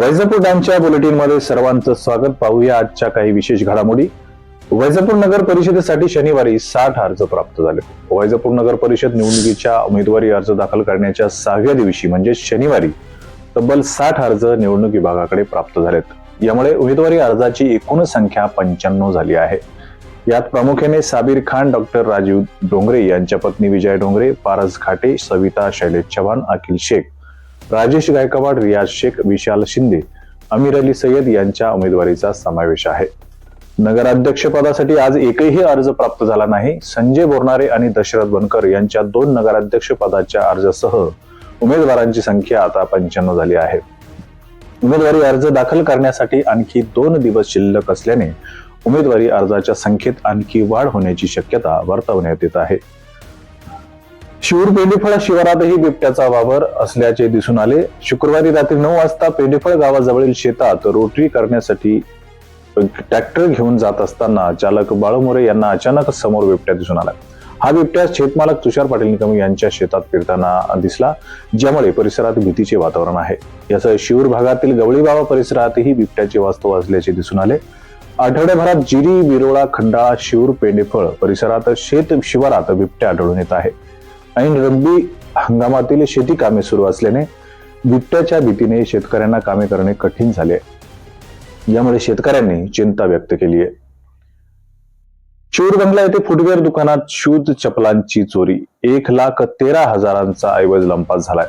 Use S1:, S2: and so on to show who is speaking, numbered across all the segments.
S1: वैजापूर टाइमच्या बुलेटिनमध्ये सर्वांचं स्वागत. पाहूया आजच्या काही विशेष घडामोडी. वैजापूर नगर परिषदेसाठी शनिवारी साठ अर्ज प्राप्त झाले. वैजापूर नगर परिषद निवडणुकीच्या उमेदवारी अर्ज दाखल करण्याच्या सहाव्या दिवशी म्हणजे शनिवारी तब्बल साठ अर्ज निवडणूक विभागाकडे प्राप्त झालेत. यामुळे उमेदवारी अर्जाची एकूण संख्या पंच्याण्णव झाली आहे. यात प्रामुख्याने साबीर खान डॉक्टर राजीव डोंगरे यांच्या पत्नी विजय डोंगरे पारस घाटे सविता शैलेश चव्हाण अखिल शेख राजेश गायकवाड रियाज शेख विशाल शिंदे अमीर अली सय्यद यांच्या उमेदवारीचा समावेश आहे. नगराध्यक्षपदासाठी आज एकही अर्ज प्राप्त झाला नाही. संजय बोरनारे आणि दशरथ बनकर यांच्या दोन नगराध्यक्ष पदाच्या अर्जासह उमेदवारांची संख्या आता पंच्याण्णव झाली आहे. उमेदवारी अर्ज दाखल करण्यासाठी आणखी दोन दिवस शिल्लक असल्याने उमेदवारी अर्जाच्या संख्येत आणखी वाढ होण्याची शक्यता वर्तवण्यात येत आहे. शिवूर पेंडीफळ शिवारातही बिबट्याचा वावर असल्याचे दिसून आले. शुक्रवारी रात्री नऊ वाजता पेंडीफळ गावाजवळील शेतात रोटरी करण्यासाठी ट्रॅक्टर घेऊन जात असताना चालक बाळमोरे यांना अचानक समोर बिबट्या दिसून आला. हा बिबट्या शेतमालक तुषार पाटील निकम यांच्या शेतात फिरताना दिसला ज्यामुळे परिसरात भीतीचे वातावरण आहे. यासह शिवूर भागातील गवळीबावा परिसरातही बिबट्याचे वास्तव असल्याचे दिसून आले. आठवड्याभरात जिरी विरोळा खंडाळा शिवूर पेंडेफळ परिसरात शेत शिवारात बिबट्या आढळून येत आहे. ऐन रब्बी हंगामातील शेती कामे सुरू असल्याने बिबट्याच्या भीतीने शेतकऱ्यांना कामे करणे कठीण झाले. यामुळे शेतकऱ्यांनी चिंता व्यक्त केली आहे. चोर बंगला येथे फुटवेअर दुकानात शूज चपलांची चोरी. एक लाख तेरा हजारांचा ऐवज लंपास झालाय.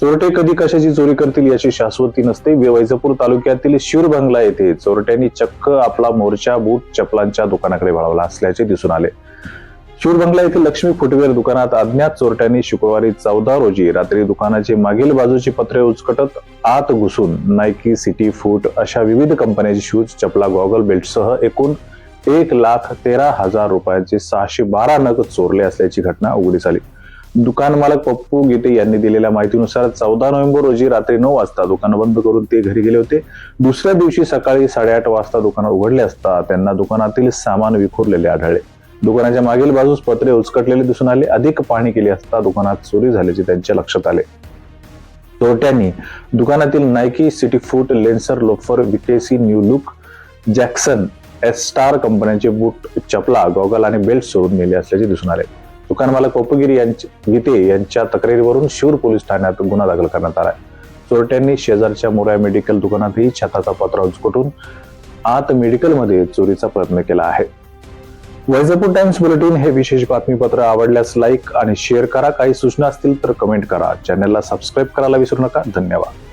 S1: चोरटे कधी कशाची चोरी करतील याची शाश्वती नसते. वैजापूर तालुक्यातील शिवूर बंगला येथे चोरट्यांनी चक्क आपला मोर्चा बूट चपलांच्या दुकानाकडे वळवला असल्याचे दिसून आले. शिवूर बंगला येथील लक्ष्मी फुटवेअर दुकानात अज्ञात चोरट्यांनी शुक्रवारी चौदा रोजी रात्री दुकानाचे मागील बाजूची पत्रे उचकटत आत घुसून नायकी सिटी फूट अशा विविध कंपन्यांचे शूज चपला गॉगल बेल्टसह एकूण एक लाख तेरा हजार रुपयांचे सहाशे बारा नग चोरले असल्याची घटना उघडीस आली. दुकान मालक पप्पू गीते यांनी दिलेल्या माहितीनुसार चौदा नोव्हेंबर रोजी रात्री नऊ वाजता दुकान बंद करून ते घरी गेले होते. दुसऱ्या दिवशी सकाळी साडेआठ वाजता दुकान उघडले असता त्यांना दुकानातील सामान विखुरलेले आढळले. दुकानाच्या मागील बाजूस पत्रे उचकटलेले दिसून आले. अधिक पाहणी केली असता दुकानात चोरी झाल्याचे त्यांच्या लक्षात आले. चोरट्यांनी दुकानातील Nike City Foot Lancer loafer VKC New Look Jackson S Star कंपन्यांचे बूट चपला गॉगल आणि बेल्ट चोरून नेले असल्याचे दिसून आले. दुकानमालक कोपगिरी यांचे गीते यांच्या तक्रारीवरून शिवर पोलीस ठाण्यात गुन्हा दाखल करण्यात आला चोरट्यांनी शेजारच्या मोराया मेडिकल दुकानातही छताचा पत्रा उचकटून आत मेडिकलमध्ये चोरीचा प्रयत्न केला आहे. वैजापूर टाइम्स बुलेटिन हे विशेष बातमीपत्र आवडल्यास लाईक आणि शेअर करा. काही सूचना असतील तर कमेंट करा. चॅनलला सबस्क्राईब करायला विसरू नका. धन्यवाद.